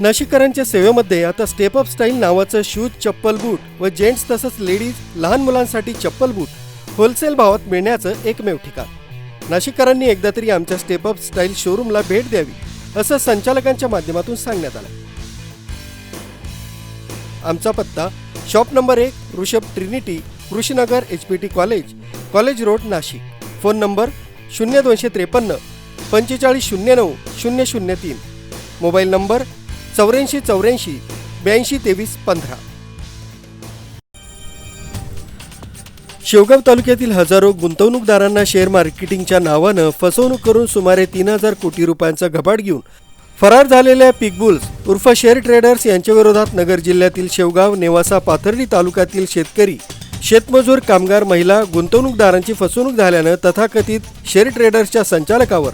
नाशिककरांच्या सेवेमध्ये आता step up style नावाचं शूज चप्पल बूट व जेंट्स तसंच लेडीज लहान मुलांसाठी चप्पल बूट होलसेल भावात मिळण्याचं एकमेव ठिकाण. नाशिककरांनी एकदा तरी आमच्या स्टेप अप स्टाईल शोरूमला भेट द्यावी असं संचालकांच्या माध्यमातून सांगण्यात आलं. आमचा पत्ता शॉप नंबर एक Rishabh trinity Krishinagar H P T college college road Nashik. Phone number शून्य दोनशे त्रेपन्न पंचेचाळीस शून्य नऊ शून्य शून्य तीन. मोबाईल नंबर चौऱ्याऐंशी चौऱ्याऐंशी ब्याऐंशी तेवीस पंधरा. शेवगाव तालुक्यातील हजारो गुंतवणूकदारांना शेअर मार्केटिंगच्या नावानं फसवणूक करून सुमारे तीन हजार कोटी रुपयांचा घबाड घेऊन फरार झालेल्या पिकबुल्स उर्फ शेअर ट्रेडर्स यांच्याविरोधात नगर जिल्ह्यातील शेवगाव नेवासा पाथर्डी तालुक्यातील शेतकरी शेतमजूर कामगार महिला गुंतवणूकदारांची फसवणूक झाल्यानं तथाकथित शेअर ट्रेडर्सच्या संचालकावर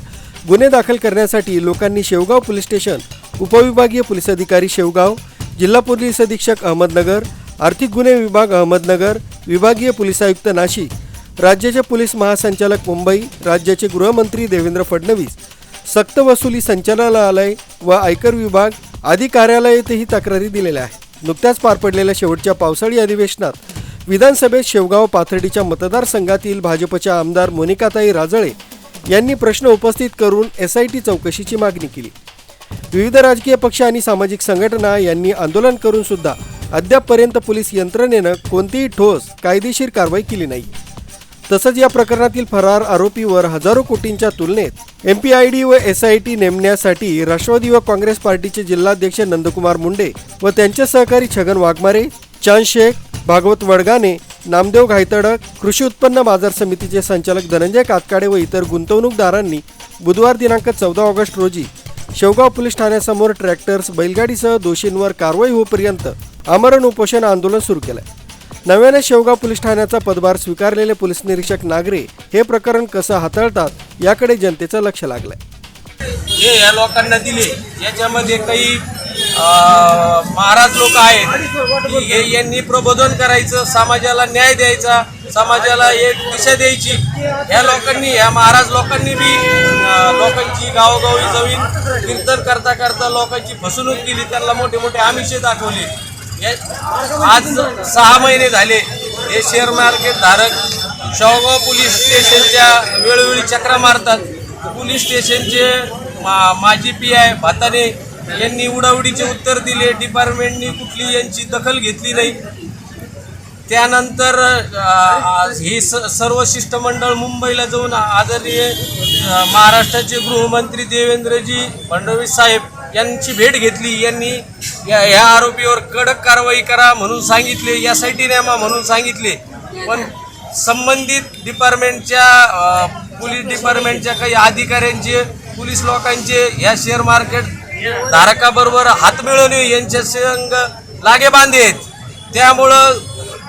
गुन्हे दाखल करण्यासाठी लोकांनी शेवगाव पोलीस स्टेशन उपविभागीय पोलीस अधिकारी शेवगाव जिल्हा पोलीस अधीक्षक अहमदनगर आर्थिक गुन्हे विभाग अहमदनगर विभागीय पोलीस आयुक्त नाशिक राज्याचे पोलीस महासंचालक मुंबई राज्याचे गृहमंत्री देवेंद्र फडणवीस सक्त वसुली संचालनालय व आयकर विभाग आदी कार्यालयातही तक्रारी दिलेल्या आहेत. नुकत्याच पार पडलेल्या शेवटच्या पावसाळी अधिवेशनात विधानसभेत शेवगाव पाथर्डीच्या मतदारसंघातील भाजपच्या आमदार मोनिकाताई राजळे यांनी प्रश्न उपस्थित करून एस आय टी चौकशीची मागणी केली. विविध राजकीय पक्ष आणि सामाजिक संघटना यांनी आंदोलन करून सुद्धा अद्यापपर्यंत पोलीस यंत्रणेनं कोणतीही ठोस कायदेशीर कारवाई केली नाही. तसंच या प्रकरणातील फरार आरोपीवर हजारो कोटींच्या तुलनेत एम पी आय डी व एस आय टी नेमण्यासाठी राष्ट्रवादी व काँग्रेस पार्टीचे जिल्हाध्यक्ष नंदकुमार मुंडे व त्यांचे सहकारी छगन वाघमारे चांद शेख भागवत वडगाने नामदेव घायतडक कृषी उत्पन्न बाजार समितीचे संचालक धनंजय कातकाडे व इतर गुंतवणूकदारांनी बुधवार दिनांक चौदा ऑगस्ट रोजी शेवगाव पोलीस ठाण्यासमोर ट्रॅक्टर्स बैलगाडीसह दोषींवर कारवाई होईपर्यंत आमरण उपोषण आंदोलन सुरू केलंय. नव्याने शेवगाव पोलीस ठाण्याचा पदभार स्वीकारलेले पोलीस निरीक्षक नागरे हे प्रकरण कसं हाताळतात याकडे जनतेचं लक्ष लागलंय. जे या लोकांना दिले. याच्यामध्ये काही महाराज लोक आहेत. हे यांनी प्रबोधन करायचं समाजाला न्याय द्यायचा. समाजाला एक दिशा द्यायची. ह्या लोकांनी ह्या महाराज लोकांनी बी लोकांची गावोगावी जाऊन कीर्तन करता करता लोकांची फसवणूक केली त्यांना मोठे मोठे आमिषे दाखवले. आज सहा महिने झाले हे शेअर मार्केट धारक शेवगाव पोलीस स्टेशनच्या वेळोवेळी चक्रा मारतात. पोलीस स्टेशनचे मा माजी पी आय भाताने यांनी उडावडीचे उत्तर दिले डिपार्टमेंटनी कुठली यांची दखल घेतली नाही. त्यानंतर ही स सर्व शिष्टमंडळ मुंबईला जाऊन आदरणीय महाराष्ट्राचे गृहमंत्री देवेंद्रजी फडणवीस साहेब यांची भेट घेतली. यांनी या ह्या आरोपीवर कडक कारवाई करा म्हणून सांगितले यासाठी नेमा म्हणून सांगितले. पण संबंधित डिपार्टमेंटच्या पोलीस डिपार्टमेंटच्या काही अधिकाऱ्यांचे पोलीस लोकांचे या शेअर मार्केट धारकाबरोबर हात मिळवणे यांच्या संघ लागे बांधे आहेत. त्यामुळं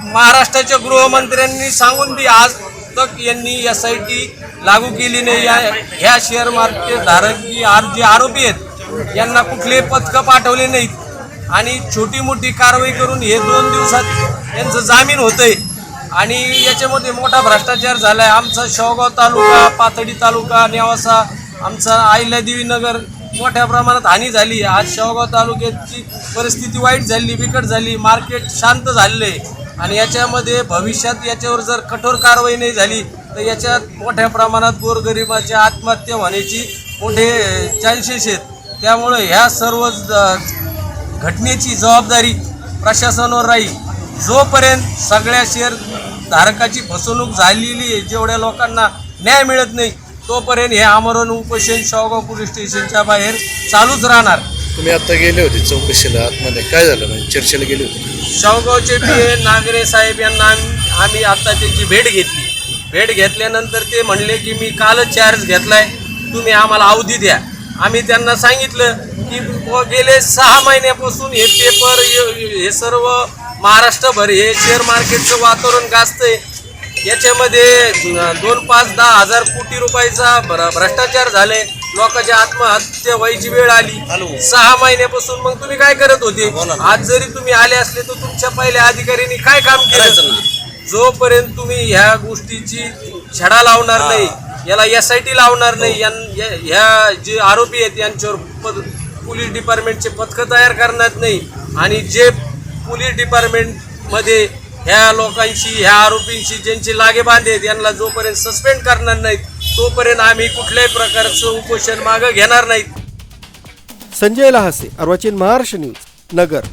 महाराष्ट्राच्या गृहमंत्र्यांनी सांगून बी आज तक यांनी एस आय टी लागू केली नाही. या ह्या शेअर मार्केट धारक जी आर जे आरोपी आहेत यांना कुठले पथकं पाठवले नाहीत. आणि छोटी मोठी कारवाई करून हे दोन दिवसात यांचं जामीन होतंय. आणि याच्यामध्ये मोठा भ्रष्टाचार झाला आहे आमचा शेवगाव तालुका पाथडी तालुका नेवासा आमचा आईलादेवी नगर मोठ्या प्रमाणात हानी झाली. आज शेवगाव तालुक्याची परिस्थिती वाईट झाली बिकट झाली मार्केट शांत झालेलं आहे. आणि याच्यामध्ये भविष्यात याच्यावर जर कठोर कारवाई नाही झाली तर याच्यात मोठ्या प्रमाणात गोरगरिबाच्या आत्महत्या होण्याची मोठे चान्सेस आहेत. त्यामुळं ह्या सर्व ज- घटनेची जबाबदारी प्रशासनावर राहील. जोपर्यंत सगळ्या शेअर धारकाची फसवणूक झालेली आहे जेवढ्या लोकांना न्याय मिळत नाही तोपर्यंत हे आमरण उपोषण शावगाव पोलीस स्टेशनच्या बाहेर चालूच राहणार. तुम्ही आता गेले होते चौकशीला आतमध्ये. काय झालं? म्हणजे चर्चेला गेले होते? शावगावचे पी ए नागरे साहेब यांना आम्ही आम्ही आता त्यांची भेट घेतली. भेट घेतल्यानंतर ते म्हणले की मी कालच चार्ज घेतलाय. तुम्ही आम्हाला अवधी द्या. आम्ही त्यांना सांगितलं की व गेले सहा महिन्यापासून हे पेपर हे हे सर्व महाराष्ट्रभर हे शेअर मार्केटचं वातावरण गाजतंय. याच्यामध्ये अं, दोन पाच दहा हजार कोटी रुपयाचा भ्र भ्रष्टाचार झाले. लोकांच्या आत्महत्या व्हायची वेळ आली. सहा महिन्यापासून मग तुम्ही काय करत होते? आज जरी तुम्ही आले असले तर तुमच्या पहिल्या अधिकाऱ्यांनी काय काम केलं? जोपर्यंत तुम्ही ह्या गोष्टीची छडा लावणार नाही याला एस आय टी लावणार नाही यां- या- ह्या जे आरोपी आहेत यांच्यावर पद पोलीस डिपार्टमेंटचे पथकं तयार करणार नाही. आणि जे पोलीस डिपार्टमेंटमध्ये ह्या लोकांशी ह्या आरोपींशी ज्यांचे लागे बांधे आहेत यांना जोपर्यंत सस्पेंड करणार नाहीत तोपर्यंत आम्ही कुठल्याही प्रकारचं उपोषण मागं घेणार नाहीत. संजय लहासे अर्वाचीन महाराष्ट्र न्यूज नगर.